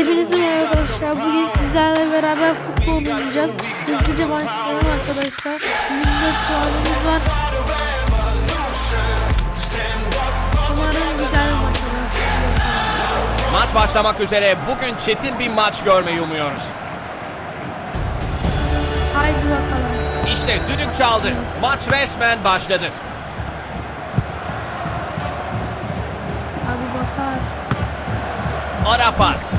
Hepinize merhaba arkadaşlar. Bugün sizlerle beraber futbol oynayacağız. Hızlıca başlayalım arkadaşlar. 24 puanımız var. Umarım güzel maç olur. Maç başlamak üzere bugün çetin bir maç görmeyi umuyoruz. Haydi bakalım. İşte düdük çaldı. Maç resmen başladı. Abi bakar. Ara pas.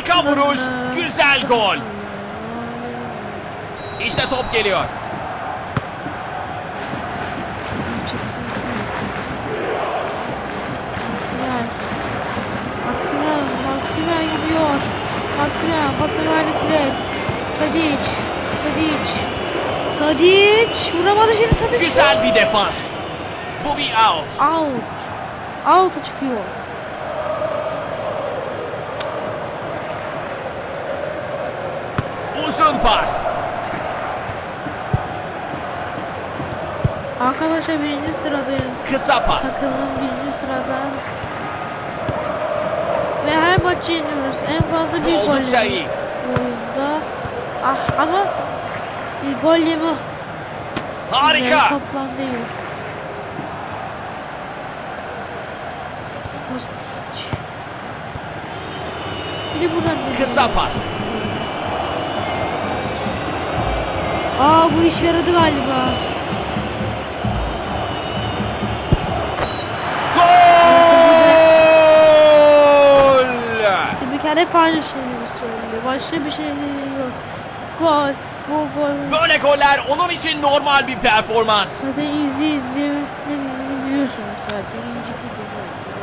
Harika vuruş. Güzel gol. İşte top geliyor. Maksimer. Maksimer gidiyor. Maksimer. Pasını verdi Fred. Tadic. Tadic. Tadic. Vuramadı şimdi Tadic. Güzel bir defans. Bu bir out. Out. Out'a çıkıyor. Arkadaşlar birinci sıradayım. Kısa pas. Takımın birinci sırada. Ve her maçı yeniyoruz. En fazla bir gol oyunda. Ah ama e, gol yeme yani Harika. toplam değil. Kostic. Bir de buradan deneyelim. Kısa pas. Aa bu iş yaradı galiba. Hep aynı şeyleri söylüyor. Başka bir şey yok. Gol. Bu gol. Böyle goller onun için normal bir performans. Zaten ne dediğini biliyorsunuz zaten. Önceki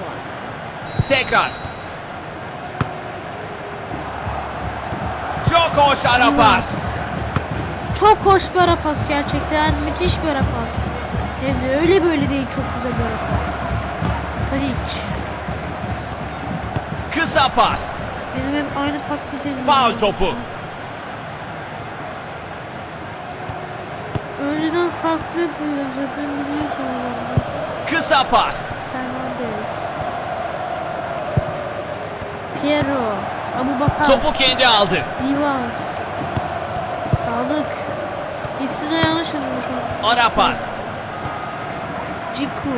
var. Tekrar. Çok hoş ara pas. Çok hoş bir ara pas gerçekten. Müthiş bir ara pas. Hem de öyle böyle değil çok güzel bir ara pas. Tadic. Kısa pas. Benim hep aynı taktiği Faul topu. Önceden farklı yapıyorum zaten biliyorsunuz onu. Kısa pas. Fernandez. Piero. Abu Bakar. Topu kendi aldı. Divas. Sağlık. İsmine yanlış yazmış. Ara pas. Ciku.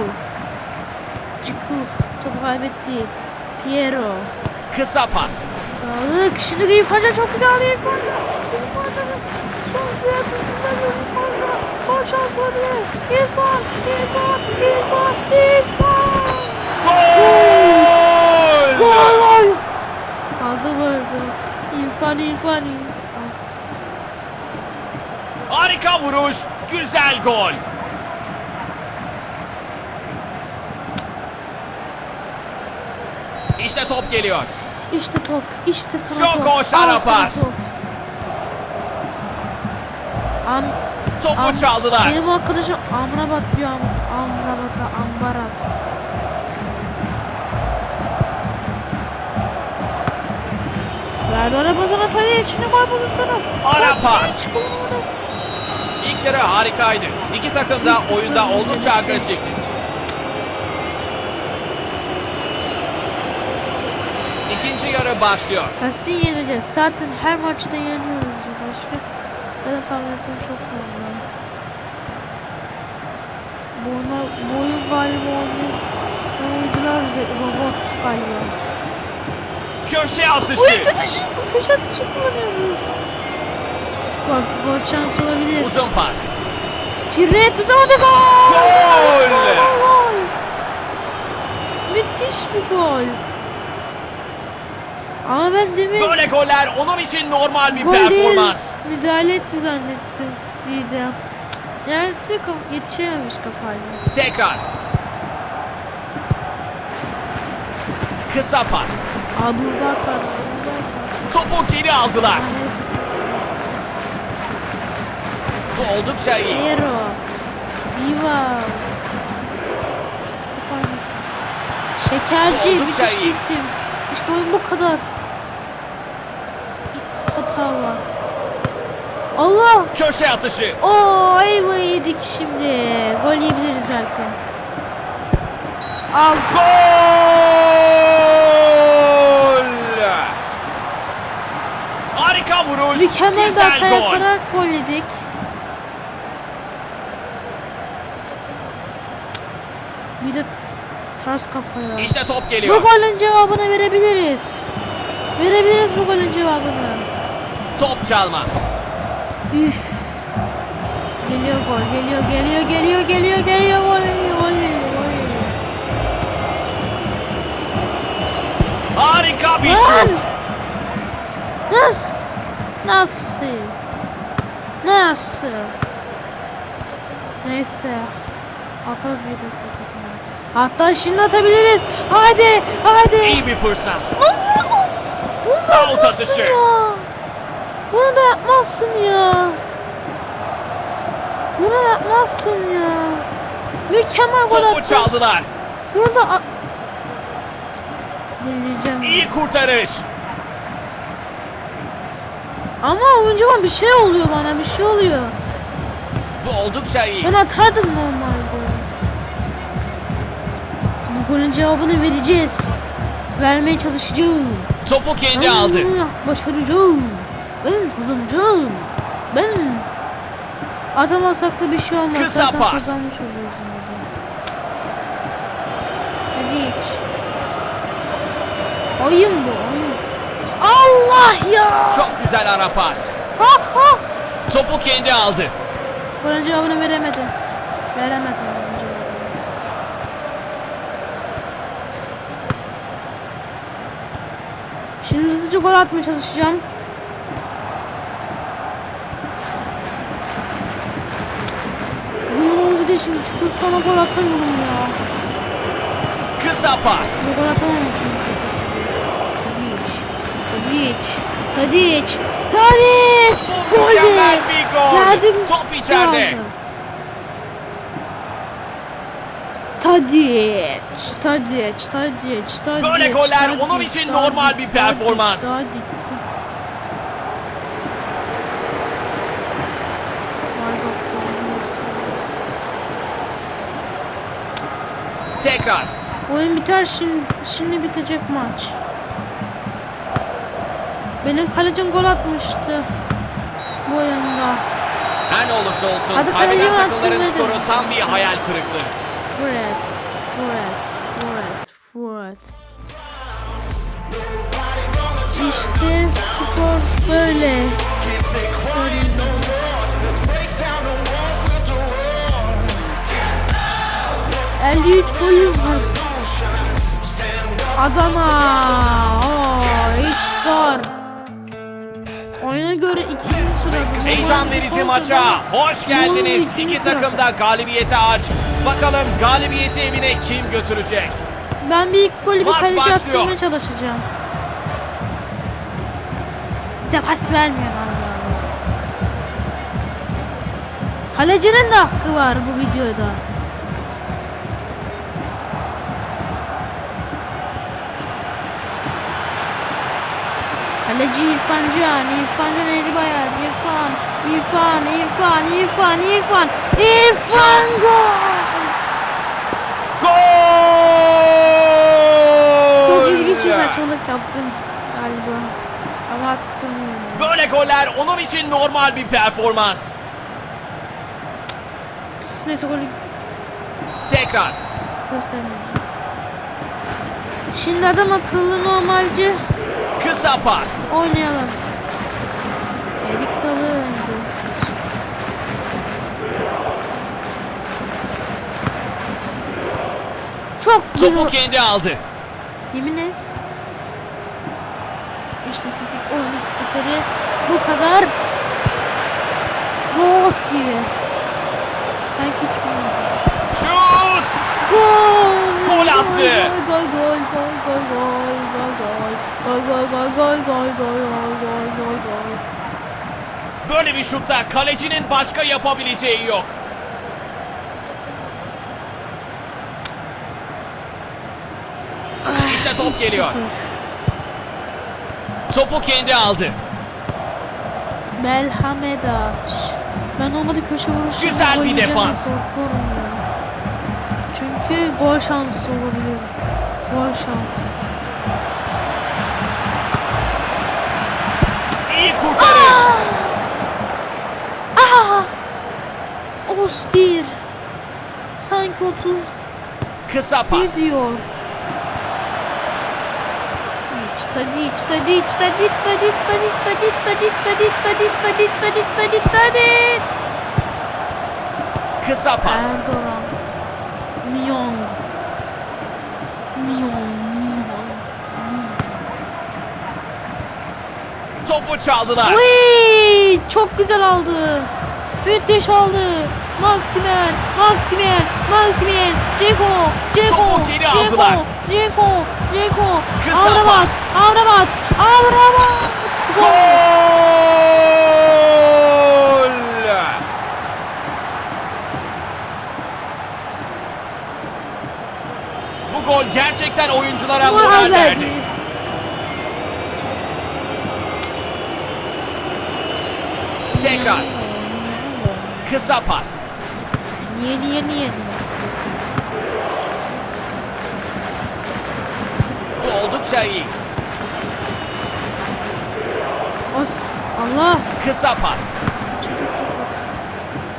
Ciku. Topu kaybetti. Piero. Kısa pas. Sağlık. Şimdi İrfanca çok güzel İrfanca. İrfanca son sürat hızında İrfanca. Gol şans olabilir. İrfan. İrfan. İrfan. İrfan. Gol! Gol. Fazla vardı. İrfan İrfan İrfan. Harika vuruş. Güzel gol. İşte top geliyor. İşte top. İşte sana Çok top. hoş Al ara sana pas. top. Am, Topu am- çaldılar. Benim arkadaşım Amrabat diyor. Am, Amrabat'a Ambarat. Verdi arabasına Tadic içine gol pozisyonu. Ara Tadic pas. kullanamadı. İlk yarı harikaydı. İki takım da oyunda oldukça agresifti. İkinci yarı başlıyor. Kesin yeneceğiz. Zaten her maçta yeniyoruz. Başka zaten tahmin etmem çok normal. Bu, oyuna, bu oyun galiba oynayan oyuncular robot galiba. Köşe atışı. Oyun atışı, köşe atışı kullanıyoruz. Bak gol şansı olabilir. Uzun pas. Fred tutamadı! Gol! Gol, gol! Müthiş bir gol. Ama ben demin Böyle goller onun için normal bir Gol performans. değil. Müdahale etti zannettim. Yersi kaf- yetişememiş kafayla. Tekrar. Kısa pas. Abu Bakar. Topu geri aldılar. Bu oldukça iyi. Hero. Yaparsın. Şekerci. Müthiş bir isim. İşte oyun bu kadar. Hata var. Allah. Köşe atışı. Oo eyvah yedik şimdi. Gol yiyebiliriz belki. Al. Gol! Harika vuruş. Mükemmel bir hata gol. yaparak gol yedik. Bir de ters kafaya. İşte top Bu geliyor. golün cevabını verebiliriz. Verebiliriz bu golün cevabını. Top çalma. Üf. Geliyor gol, geliyor, geliyor, geliyor, geliyor, geliyor, gol geliyor, gol geliyor, gol geliyor. Harika bir şut. Nasıl? Nasıl? Nasıl? Neyse. Atarız bir dakika sonra. Hatta şimdi atabiliriz. Hadi, hadi. İyi bir fırsat. Lan bunu bunu da Out yapmazsın atışı. ya. Bunu da yapmazsın ya. Bunu da yapmazsın ya. Mükemmel gol Topu attın. çaldılar. Bunu da... Delireceğim. İyi kurtarış. Ama oyuncuma bir şey oluyor bana bir şey oluyor. Bu oldukça iyi. Ben atardım normalde. Şimdi bu golün cevabını vereceğiz. Vermeye çalışacağım. Topu kendi aldı. Başaracağım. Ben kazanacağım. Ben atamazsak da bir şey olmaz. Kısa Zaten pas. kazanmış oluyoruz yine de. Hadi hiç. Oyun bu oyun. Allah ya. Çok güzel ara pas. Ha ha. Topu kendi aldı. Golün cevabını veremedim. Veremedim golün cevabını. Şimdi hızlıca gol atmaya çalışacağım. Şimdi çıkıyor sonra gol atamıyorum ya. Kısa pas. Bir gol atamam şimdi. Tadic. Tadic. Tadic. Tadic. Bu Gol mükemmel bir gol. Verdim. Top içeride. Aldı. Tadic, Tadic, Tadic, Tadic. Böyle goller Tadic, onun için Tadic, normal bir Tadic, performans. Tadic. Vay Tekrar. Oyun biter şimdi, şimdi bitecek maç. Benim kalecim gol atmıştı bu oyunda. Her ne olursa olsun Hadi kaybeden takımların skoru tam bir hayal kırıklığı. Fred, Fred, Fred, Fred. İşte spor böyle. 53 golüm var. Adana. Oo, iş zor. Oyuna göre ikinci sırada. Heyecan verici maça hoş geldiniz. İki takım da galibiyete aç. Bakalım galibiyeti evine kim götürecek? Ben bir ilk golü bir Maç kaleci başlıyor. attırmaya çalışacağım. Bize pas vermiyor Allah Allah. Kalecinin de hakkı var bu videoda. Kaleci İrfan Can, İrfan Can Eribayat, İrfan, İrfan, İrfan, İrfan, İrfan, İrfan gol! Gol! Çok ilginç bir saçmalık yaptım galiba. Ama attım. Böyle goller onun için normal bir performans. Neyse golü Tekrar. göstermeyeceğim. Şimdi adam akıllı normalce Kısa pas. oynayalım. Erik dalı önde. Çok Topu güzel. kendi aldı. Yemin et. İşte spik oyunu spikeri bu kadar robot gibi. Sanki hiç bilmiyorum. Şut! Gol! Gol attı. Gol gol gol gol gol gol gol gol gol gol gol gol gol gol gol gol gol. Böyle bir şutta kalecinin başka yapabileceği yok. İşte top geliyor. Topu kendi aldı. Belhameda. Ben olmadı köşe vuruşu. Güzel gol bir defans. Çünkü gol şansı olabilir. Gol şansı. İyi kurtarış. Aa! Os 1. Sanki 30 Kısa pas. Bir diyor. Tadiç tadiç tadiç tadiç tadiç tadiç tadiç tadiç tadiç tadiç tadiç tadiç tadiç Kısa pas. Erdoğan Topu çaldılar. Uy, çok güzel aldı. Müthiş aldı. Maximen, Maximen, Maximen, Ceko, Ceko, Topu geri aldılar. Ceko, Ceko, Kısa pas. Amrabat, Amrabat. Gol. Bu gol gerçekten oyunculara Moral verdi. verdi. Tekrar. Kısa pas. Niye niye niye? Bu oldukça iyi. Os Allah. Kısa pas.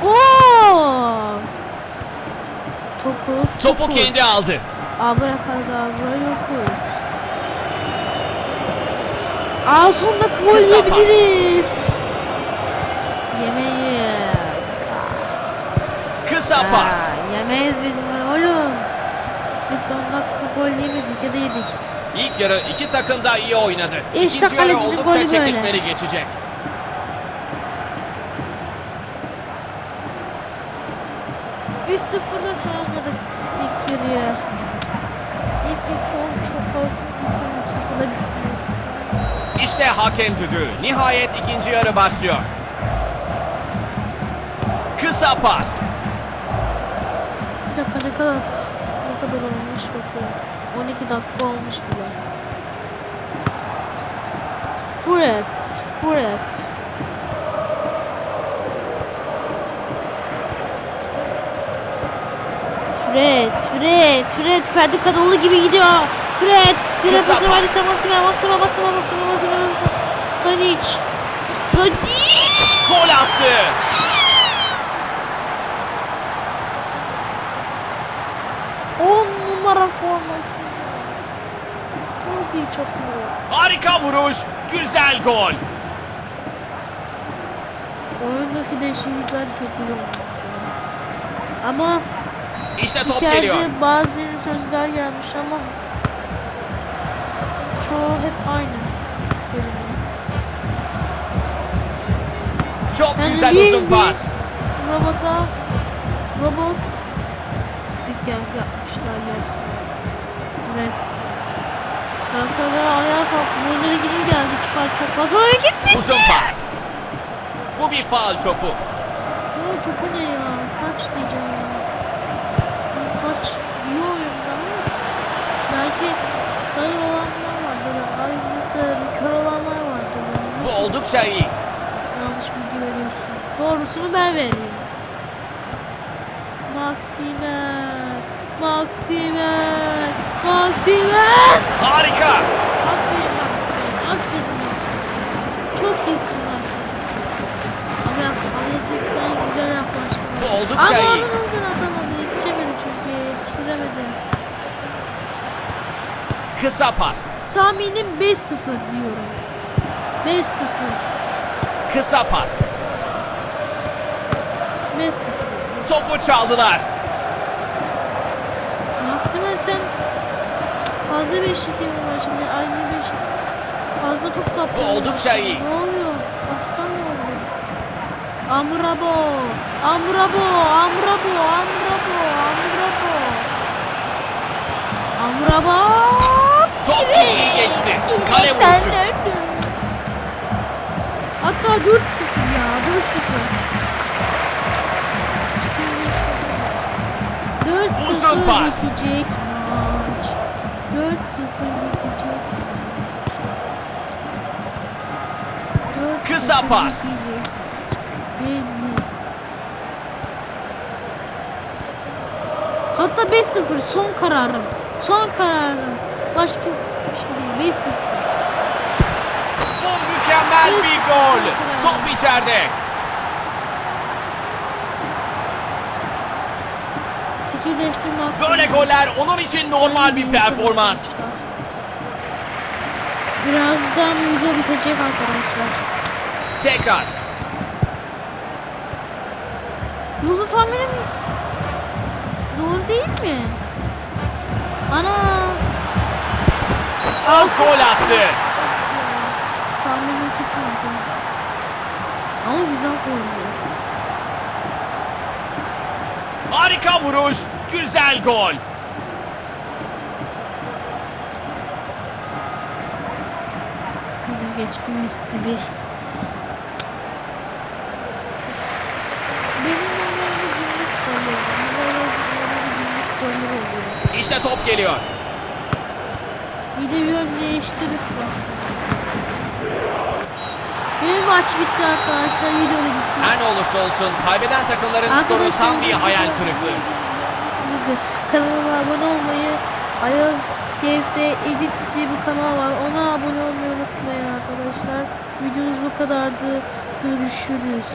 Oo! Tokuz. Topu tokuz. kendi aldı. Abrakadabra yokuz. Aa son dakika gol Kısa Aa, pas. yemeyiz biz bunu oğlum. Biz son dakika gol yemedik ya da yedik. İlk yarı iki takım da iyi oynadı. İşte İkinci yarı oldukça golü böyle. çekişmeli geçecek. Üç sıfırla tamamladık ilk yarıyı. İlk yarı çok çok fazla ilk yarı üç sıfırla bitirdik. İşte hakem düdüğü. Nihayet ikinci yarı başlıyor. Kısa pas. Bir dakika ne kadar ne kadar olmuş bakıyorum. 12 dakika olmuş bile. Fred, Fred. Fred, Fred, Fred, Ferdi Kadıoğlu gibi gidiyor. Fred, Fred Kısa pasını pas. verdi Maksima, Maksima, Maksima, Maksima, Maksima, Maksima. Tadic. Tadic. Gol attı. Numara forması. Tadic atıyor. Harika vuruş. Güzel gol. Oyundaki değişiklikler çok güzel olmuş. Ama İşte top geliyor. bazı sözler gelmiş ama çoğu hep aynı. görünüyor. Çok Yani güzel uzun pas. Robota robot spiker yapmışlar resmen. Resmen. Taraftarlar ayağa kalktı. Mozart geri geldi. Çıkar çok fazla. Oraya gitti. Uzun pas. Bu bir faal topu. Faul topu ne ya? Taç diyeceğim ona. Sen taç diyor oyunda ama belki sağır olanlar vardır. Aynı sağır kör olanlar vardır. Yani Bu oldukça iyi. yanlış bilgi veriyorsun? Doğrusunu ben veriyorum. Maksimen. Maksimen. Maksimen. Harika. Aferin Maksimen. Aferin Maksimen. Çok iyisin Maksimen. Ama gerçekten güzel yaklaştın. Bu Ama oldukça iyi. onun hızını atamadı. Yetişemedi çünkü. Yetiştiremedi. Kısa pas. Tahminim 5-0 diyorum. 5-0. Kısa pas. 5-0. Topu çaldılar. Maksimen sen fazla mi var şimdi? Aynı beş fazla top kaptın. Bu oldukça iyi. Ne oluyor? Baştan ne oldu? Amrabo, Amrabo, Amrabo, Amrabo, Amrabo. Amrabat. Top çizgiyi geçti. Kale vuruşu. Hatta 4-0 ya 4-0. 4-0 Uzun pas. maç. 4-0 bitecek maç. 4-0 Kısa pas. bitecek maç. Belli. Hatta 5-0 son kararım. Son kararım. Başka bir şey değil. 5-0. Bu mükemmel bir gol. Top içeride. Değiştirme hakkı. Böyle goller onun için normal bir performans. Birazdan video bitecek arkadaşlar. Tekrar. Yoksa tahminim doğru değil mi? Ana O gol attı. tahminim tutmadı. Ama güzel oldu. Harika vuruş. Güzel gol. Geçtim mis gibi. İşte top geliyor. Bir de yön değiştirip bak. Benim maç bitti arkadaşlar. Video da bitti. Her ne olursa olsun kaybeden takımların skoru tam bir hayal kırıklığı. Kanalıma abone olmayı, Ayaz GS Edit diye bir kanal var. Ona abone olmayı unutmayın arkadaşlar. Videomuz bu kadardı. Görüşürüz.